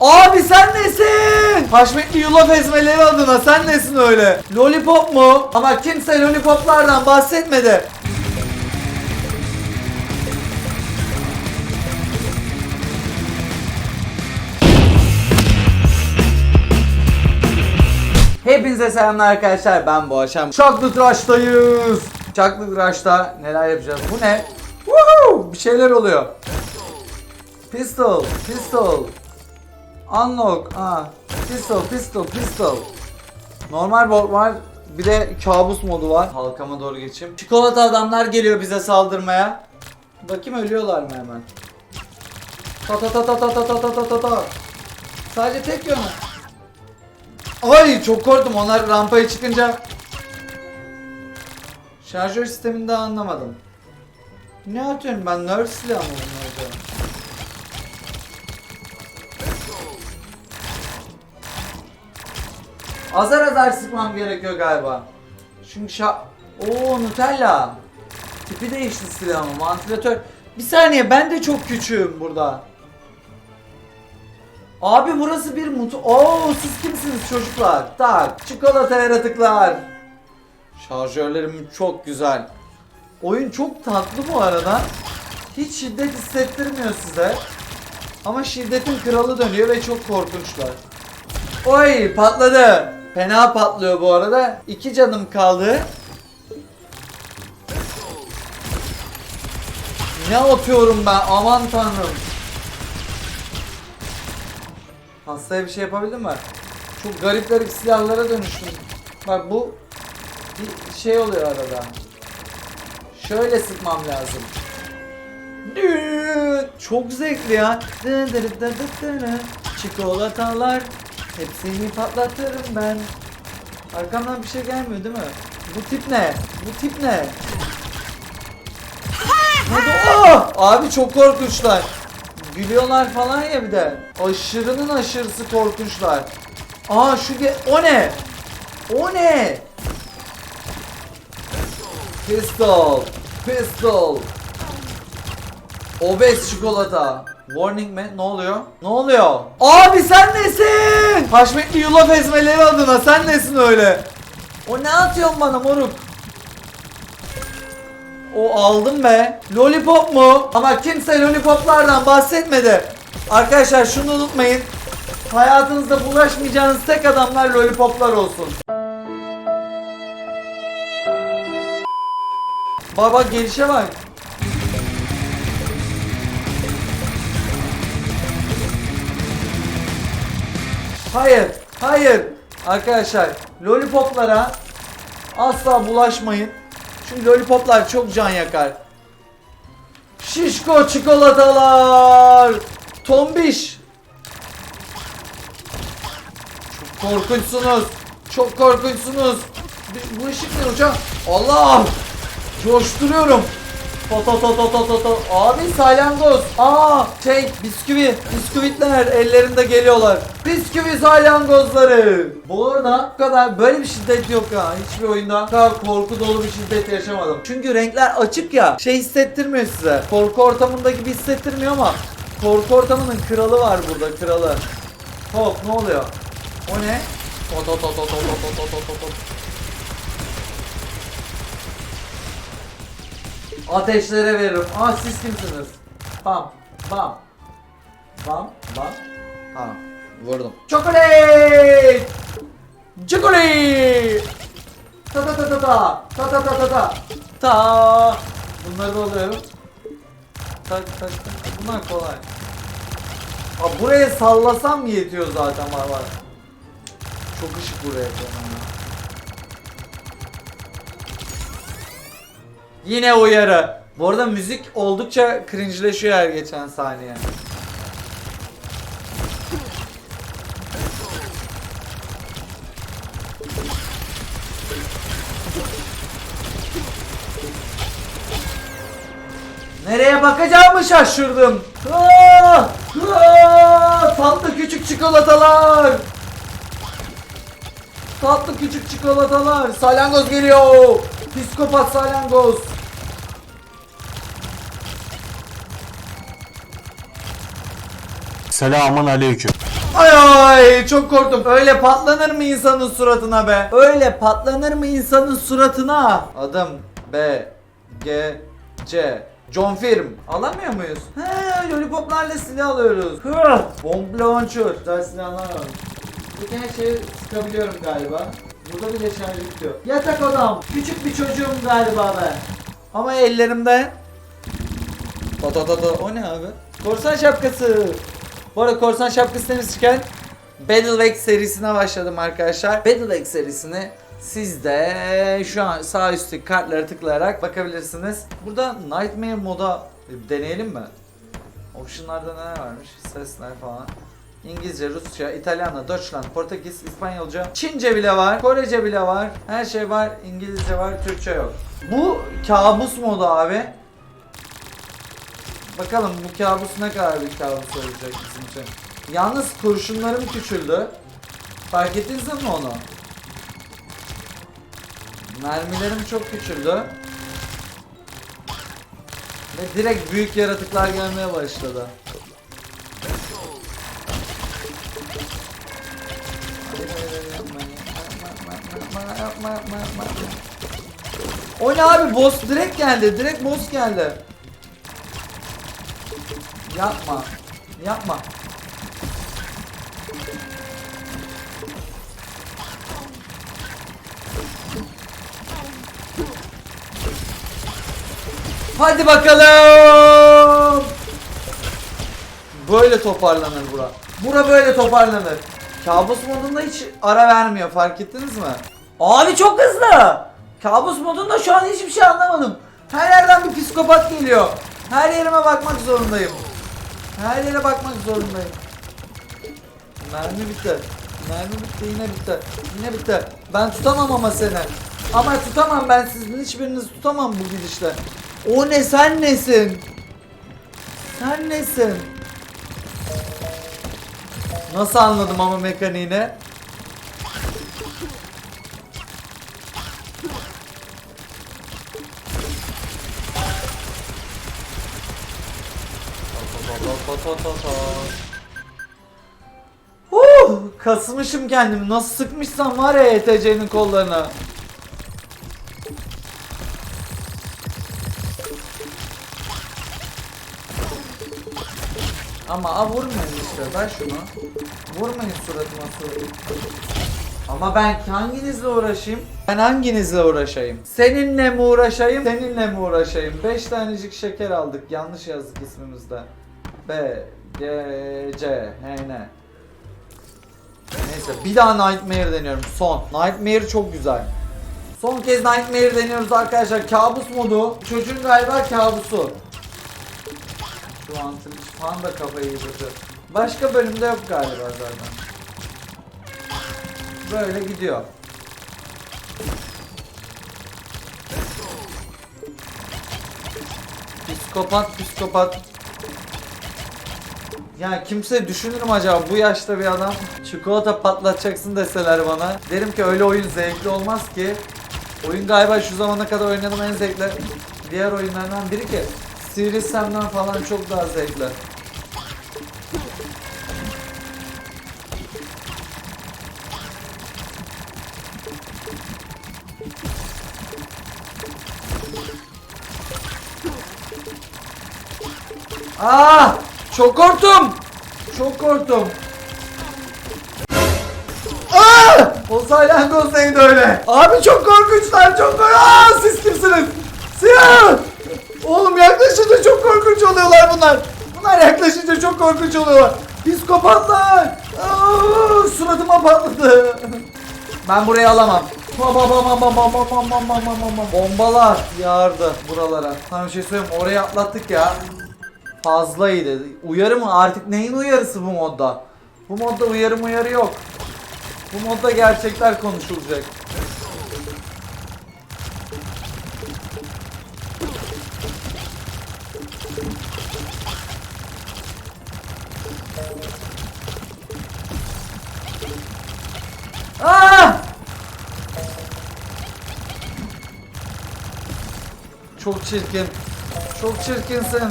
Abi sen nesin? Haşmetli yulaf ezmeleri adına sen nesin öyle? Lollipop mu? Ama kimse lollipoplardan bahsetmedi. Hepinize selamlar arkadaşlar. Ben bu akşam Çaklı Tıraş'tayız. Çaklı Tıraş'ta neler yapacağız? Bu ne? Woohoo! Bir şeyler oluyor. Pistol, pistol. Unlock. Ha. Pistol, pistol, pistol. Normal bot var. Bir de kabus modu var. Halkama doğru geçeyim. Çikolata adamlar geliyor bize saldırmaya. Bakayım ölüyorlar mı hemen? Ta ta ta ta ta ta ta ta ta ta ta. Sadece tek yönü. Ay çok korktum onlar rampaya çıkınca. Şarjör sistemini daha anlamadım. Ne atıyorum ben nerf silahı mı Azar azar sıkmam gerekiyor galiba. Çünkü şa... Oo Nutella. Tipi değişti silahımın. Vantilatör. Bir saniye ben de çok küçüğüm burada. Abi burası bir mut... Oo siz kimsiniz çocuklar? Tak. Çikolata yaratıklar. Şarjörlerim çok güzel. Oyun çok tatlı bu arada. Hiç şiddet hissettirmiyor size. Ama şiddetin kralı dönüyor ve çok korkunçlar. Oy patladı. Fena patlıyor bu arada. İki canım kaldı. Ne atıyorum ben aman tanrım. Hastaya bir şey yapabildim mi? Çok garip garip silahlara dönüştüm. Bak bu bir şey oluyor arada. Şöyle sıkmam lazım. Çok zevkli ya. Çikolatalar hepsini patlatırım ben. Arkamdan bir şey gelmiyor değil mi? Bu tip ne? Bu tip ne? De oh! Abi çok korkunçlar. Gülüyorlar falan ya bir de. Aşırının aşırısı korkunçlar. Aa şu ge o ne? O ne? Pistol. Pistol. Obez çikolata. Warning mi? Ne oluyor? Ne oluyor? Abi sen nesin? Haşmetli yulaf ezmeleri adına sen nesin öyle? O ne atıyorsun bana moruk? O aldım be. Lollipop mu? Ama kimse lollipoplardan bahsetmedi. Arkadaşlar şunu unutmayın. Hayatınızda bulaşmayacağınız tek adamlar lollipoplar olsun. Baba gelişe bak. Hayır, hayır. Arkadaşlar, lollipoplara asla bulaşmayın. Çünkü lollipoplar çok can yakar. Şişko çikolatalar. Tombiş. Çok korkunçsunuz. Çok korkunçsunuz. Bu- ışık ne hocam? Allah! Coşturuyorum. To to to to to to to. Abi salyangoz. Aa şey bisküvi. Bisküvitler ellerinde geliyorlar. Bisküvi salyangozları. Bu arada bu kadar böyle bir şiddet yok ya. Hiçbir oyunda bu kadar korku dolu bir şiddet yaşamadım. Çünkü renkler açık ya. Şey hissettirmiyor size. Korku ortamında gibi hissettirmiyor ama korku ortamının kralı var burada kralı. Hop ne oluyor? O ne? To to to to to to Ateşlere veririm. Aa siz kimsiniz? Bam. Bam. Bam. Bam. Tamam. Vurdum. Chocolate! Chocolate! Ta ta ta ta ta. Ta ta ta ta ta. Ta. Bunları da alıyorum. Tak tak tak. Bunlar kolay. Aa, buraya sallasam yetiyor zaten var var. Çok ışık buraya koymam Yine uyarı. Bu arada müzik oldukça cringe'leşiyor her geçen saniye. Nereye bakacağımı şaşırdım. Aa! Aa! Tatlı küçük çikolatalar. Tatlı küçük çikolatalar. Salyangoz geliyor. Psikopat salyangoz. Selamun aleyküm. Ay ay çok korktum. Öyle patlanır mı insanın suratına be? Öyle patlanır mı insanın suratına? Adım B G C John Firm. Alamıyor muyuz? He, lollipoplarla silah alıyoruz. Bomb launcher. Güzel silahlar var. Bu her şeyi sıkabiliyorum galiba. Burada bile şarj bitiyor. Yatak odam. Küçük bir çocuğum galiba ben. Ama ellerimde Ta ta ta ta. O ne abi? Korsan şapkası. Bu arada korsan şapkası demişken Battlewax serisine başladım arkadaşlar. Battlewax serisini siz de şu an sağ üstteki kartlara tıklayarak bakabilirsiniz. Burada Nightmare moda deneyelim mi? Optionlarda neler varmış? Sesler falan. İngilizce, Rusça, İtalyanca, Deutschland, Portekiz, İspanyolca, Çince bile var, Korece bile var. Her şey var. İngilizce var, Türkçe yok. Bu kabus modu abi. Bakalım bu kabus ne kadar bir kabus olacak bizim için. Yalnız kurşunlarım küçüldü. Fark ettiniz mi onu? Mermilerim çok küçüldü. Ve direkt büyük yaratıklar gelmeye başladı. O ne abi boss direkt geldi direkt boss geldi. Yapma. Yapma. Hadi bakalım. Böyle toparlanır bura. Bura böyle toparlanır. Kabus modunda hiç ara vermiyor fark ettiniz mi? Abi çok hızlı. Kabus modunda şu an hiçbir şey anlamadım. Her yerden bir psikopat geliyor. Her yerime bakmak zorundayım. Her yere bakmak zorundayım. Mermi bitti. Mermi bitti yine bitti. Yine bitti. Ben tutamam ama seni. Ama tutamam ben sizin hiçbirinizi tutamam bu gidişle. O ne sen nesin? Sen nesin? Nasıl anladım ama mekaniğini? Huh, kasmışım kendimi. Nasıl sıkmışsam var ya ETC'nin kollarına. Ama a vurmayın işte. Ver şunu. Vurmayın suratıma suratıma. Ama ben hanginizle uğraşayım? Ben hanginizle uğraşayım? Seninle mi uğraşayım? Seninle mi uğraşayım? 5 tanecik şeker aldık. Yanlış yazdık ismimizde. B, G, C, H, N. Neyse bir daha Nightmare deniyorum. Son. Nightmare çok güzel. Son kez Nightmare deniyoruz arkadaşlar. Kabus modu. Çocuğun galiba kabusu. Şu an Twitch fan da kafayı yedi. Başka bölümde yok galiba zaten. Böyle gidiyor. Psikopat psikopat. Ya kimse düşünür mü acaba bu yaşta bir adam çikolata patlatacaksın deseler bana. Derim ki öyle oyun zevkli olmaz ki. Oyun galiba şu zamana kadar oynadığım en zevkli diğer oyunlardan biri ki. Serious Sam'dan falan çok daha zevkli. Ah! Çok korktum. Çok korktum. Aa! Aaa! Olsaydı olsaydı öyle. Abi çok korkunçlar çok korkunç. Siz kimsiniz? Siyah! Oğlum yaklaşınca çok korkunç oluyorlar bunlar. Bunlar yaklaşınca çok korkunç oluyorlar. Psikopatlar. Aa, suratıma patladı. Ben burayı alamam. Bombalar yağardı buralara. Sana bir şey söyleyeyim orayı atlattık ya. Fazlaydı. Uyarı mı? Artık neyin uyarısı bu modda? Bu modda uyarı uyarı yok. Bu modda gerçekler konuşulacak. Aa! Çok çirkin. Çok çirkinsin.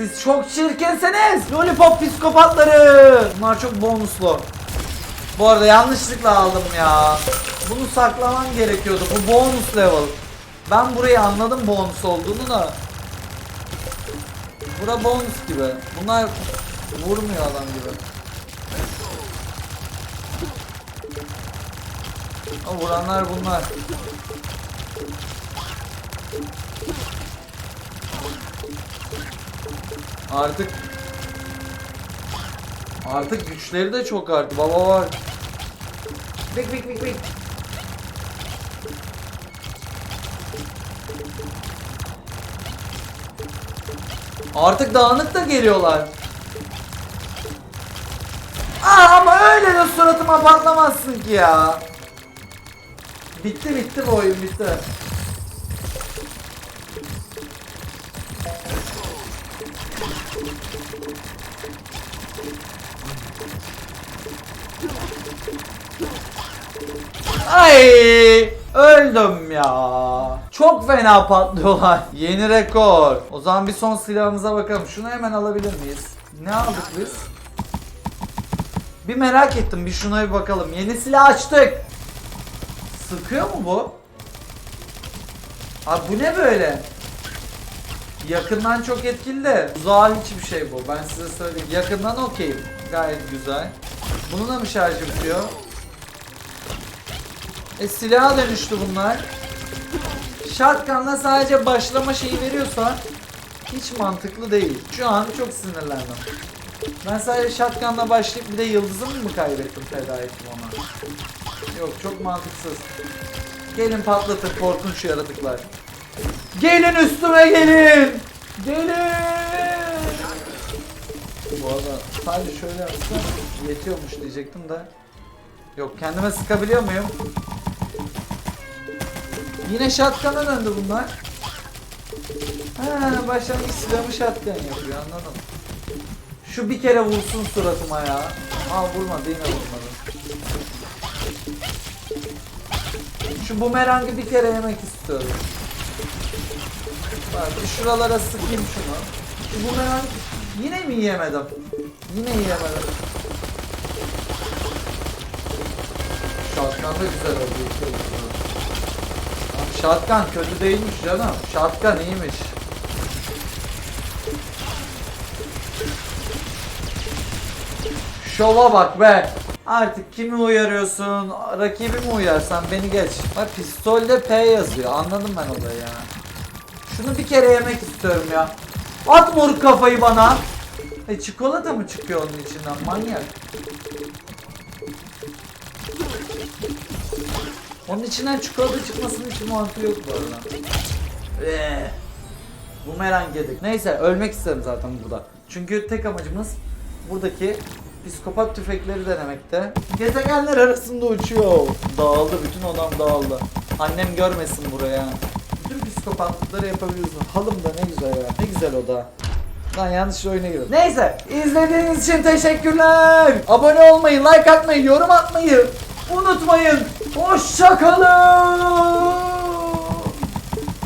Siz çok çirkinsiniz. Lollipop psikopatları. Bunlar çok bonuslu. Bu arada yanlışlıkla aldım ya. Bunu saklamam gerekiyordu. Bu bonus level. Ben burayı anladım bonus olduğunu da. Bura bonus gibi. Bunlar vurmuyor adam gibi. Vuranlar bunlar. Artık Artık güçleri de çok arttı. Baba var. Bik bik bik bik. Artık dağınık da geliyorlar. Aa, ama öyle de suratıma patlamazsın ki ya. Bitti bitti bu oyun bitti. Ay öldüm ya. Çok fena patlıyorlar. Yeni rekor. O zaman bir son silahımıza bakalım. Şunu hemen alabilir miyiz? Ne aldık biz? Bir merak ettim. Bir şuna bir bakalım. Yeni silah açtık. Sıkıyor mu bu? Abi bu ne böyle? Yakından çok etkili de uzağa hiçbir şey bu. Ben size söyleyeyim. Yakından okeyim. Gayet güzel. Bunun da mı şarjı bitiyor? E silaha dönüştü bunlar. Shotgun'la sadece başlama şeyi veriyorsa hiç mantıklı değil. Şu an çok sinirlendim. Ben sadece shotgun'la başlayıp bir de yıldızımı mı kaybettim feda ettim ona? Yok çok mantıksız. Gelin patlatın korkunç yaratıklar. Gelin üstüme gelin. Gelin. Bu arada sadece şöyle yapsam yetiyormuş diyecektim de. Yok kendime sıkabiliyor muyum? Yine shotgun'a döndü bunlar. Ha başlangıç silahı shotgun yapıyor anladım. Şu bir kere vursun suratıma ya. Aa vurmadı yine vurmadı. Şu bumerangı bir kere yemek istiyorum. Bak şuralara sıkayım şunu. Şu bumerang yine mi yiyemedim? Yine yiyemedim. Shotgun da güzel oldu. Shotgun kötü değilmiş canım. Shotgun iyiymiş. Şova bak be. Artık kimi uyarıyorsun? Rakibi mi uyarsan beni geç. Bak pistolde P yazıyor. Anladım ben olayı ya. Şunu bir kere yemek istiyorum ya. At moruk kafayı bana. E çikolata mı çıkıyor onun içinden manyak? Onun içinden çikolata çıkmasının hiç mantığı yok bu arada. Eee. Bumerang yedik. Neyse ölmek isterim zaten burada. Çünkü tek amacımız buradaki psikopat tüfekleri denemekte. Gezegenler arasında uçuyor. Dağıldı. Bütün odam dağıldı. Annem görmesin buraya. Bütün psikopatlıkları yapabiliyorsun. Halım da ne güzel ya. Ne güzel oda. Lan yanlış oyuna girdim. Neyse izlediğiniz için teşekkürler. Abone olmayı, like atmayı, yorum atmayı unutmayın. Hoşçakalın.